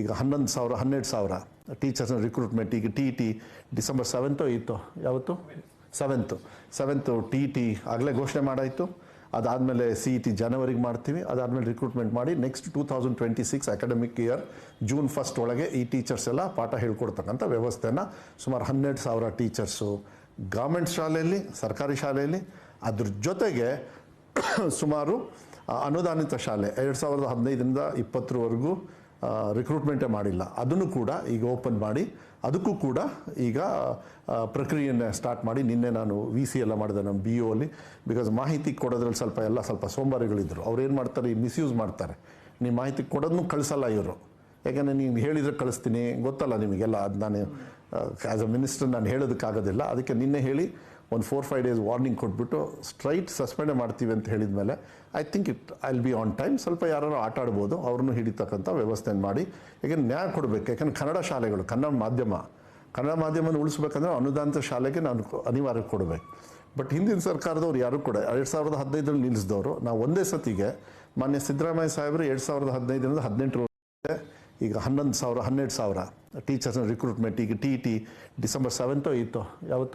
ಈಗ ಹನ್ನೊಂದು ಸಾವಿರ, ಹನ್ನೆರಡು ಸಾವಿರ ಟೀಚರ್ಸ್ನ ರಿಕ್ರೂಟ್ಮೆಂಟ್ ಈಗ ಟಿ ಟಿ ಡಿಸೆಂಬರ್ ಸೆವೆಂತು ಇತ್ತು? ಯಾವತ್ತು? ಸೆವೆಂತು ಸೆವೆಂತು ಟಿ ಟಿ ಆಗಲೇ ಘೋಷಣೆ ಮಾಡಾಯಿತು. ಅದಾದಮೇಲೆ ಸಿ ಇ ಟಿ ಜನವರಿಗೆ ಮಾಡ್ತೀವಿ. ಅದಾದಮೇಲೆ ರಿಕ್ರೂಟ್ಮೆಂಟ್ ಮಾಡಿ next two thousand twenty six academic year June first ಒಳಗೆ ಈ ಟೀಚರ್ಸ್ ಎಲ್ಲ ಪಾಠ ಹೇಳ್ಕೊಡ್ತಕ್ಕಂಥ ವ್ಯವಸ್ಥೆನ ಸುಮಾರು ಹನ್ನೆರಡು ಸಾವಿರ ಟೀಚರ್ಸು ಗೌರ್ಮೆಂಟ್ ಶಾಲೆಯಲ್ಲಿ, ಸರ್ಕಾರಿ ಶಾಲೆಯಲ್ಲಿ. ಅದ್ರ ಜೊತೆಗೆ ಸುಮಾರು ಅನುದಾನಿತ ಶಾಲೆ, ಎರಡು ಸಾವಿರದ ಹದಿನೈದರಿಂದ ಇಪ್ಪತ್ತರವರೆಗೂ ರಿಕ್ರೂಟ್ಮೆಂಟೇ ಮಾಡಿಲ್ಲ. ಅದನ್ನು ಕೂಡ ಈಗ ಓಪನ್ ಮಾಡಿ, ಅದಕ್ಕೂ ಕೂಡ ಈಗ ಪ್ರಕ್ರಿಯೆಯನ್ನು ಸ್ಟಾರ್ಟ್ ಮಾಡಿ ನಿನ್ನೆ ನಾನು ವಿ ಸಿ ಎಲ್ಲ ಮಾಡಿದೆ ನಮ್ಮ ಬಿ ಒ ಅಲ್ಲಿ. ಬಿಕಾಸ್ ಮಾಹಿತಿ ಕೊಡೋದ್ರಲ್ಲಿ ಸ್ವಲ್ಪ ಎಲ್ಲ ಸ್ವಲ್ಪ ಸೋಮವಾರಿಗಳಿದ್ದರು ಅವ್ರು ಏನು ಮಾಡ್ತಾರೆ ಮಿಸ್ಯೂಸ್ ಮಾಡ್ತಾರೆ. ನೀವು ಮಾಹಿತಿ ಕೊಡೋದನ್ನು ಕಳಿಸಲ್ಲ ಇವರು. ಯಾಕೆಂದರೆ ನೀನು ಹೇಳಿದರೆ ಕಳಿಸ್ತೀನಿ, ಗೊತ್ತಲ್ಲ ನಿಮಗೆಲ್ಲ. ಅದು ನಾನು ಆ್ಯಸ್ ಅ ಮಿನಿಸ್ಟರ್ ನಾನು ಹೇಳೋದಕ್ಕಾಗೋದಿಲ್ಲ. ಅದಕ್ಕೆ ನಿನ್ನೆ ಹೇಳಿ ಒಂದು ಫೋರ್ ಫೈವ್ ಡೇಸ್ ವಾರ್ನಿಂಗ್ ಕೊಟ್ಬಿಟ್ಟು ಸ್ಟ್ರೈಟ್ ಸಸ್ಪೆಂಡ್ ಮಾಡ್ತೀವಿ ಅಂತ ಹೇಳಿದ ಮೇಲೆ I think it I will be on time ಸ್ವಲ್ಪ ಯಾರು ಆಟ ಆಡ್ಬೋದು, ಅವ್ರನ್ನೂ ಹಿಡಿತಕ್ಕಂಥ ವ್ಯವಸ್ಥೆಯನ್ನು ಮಾಡಿ. ಯಾಕೆಂದ್ರೆ ನ್ಯಾಯ ಕೊಡಬೇಕು. ಯಾಕಂದ್ರೆ ಕನ್ನಡ ಶಾಲೆಗಳು, ಕನ್ನಡ ಮಾಧ್ಯಮ, ಕನ್ನಡ ಮಾಧ್ಯಮನ ಉಳಿಸ್ಬೇಕಂದ್ರೆ ಅನುದಾನಿತ ಶಾಲೆಗೆ ನಾನು ಅನಿವಾರ್ಯ ಕೊಡಬೇಕು. ಬಟ್ ಹಿಂದಿನ ಸರ್ಕಾರದವ್ರು ಯಾರು ಕೂಡ, ಎರಡು ಸಾವಿರದ ಹದಿನೈದರಲ್ಲಿ ನಿಲ್ಲಿಸಿದವರು ನಾವು ಒಂದೇ ಸತಿಗೆ ಮಾನ್ಯ ಸಿದ್ದರಾಮಯ್ಯ ಸಾಹೇಬರು ಎರಡು ಸಾವಿರದ ಹದಿನೈದರಿಂದ ಹದಿನೆಂಟರ ಈಗ ಹನ್ನೊಂದು ಸಾವಿರ, ಹನ್ನೆರಡು ಸಾವಿರ ಟೀಚರ್ಸ್ನ ರಿಕ್ರೂಟ್ಮೆಂಟ್ ಈಗ ಟಿ ಟಿ ಡಿಸೆಂಬರ್ ಸೆವೆಂತೋ ಏಯ್ತೋ ಯಾವತ್ತು?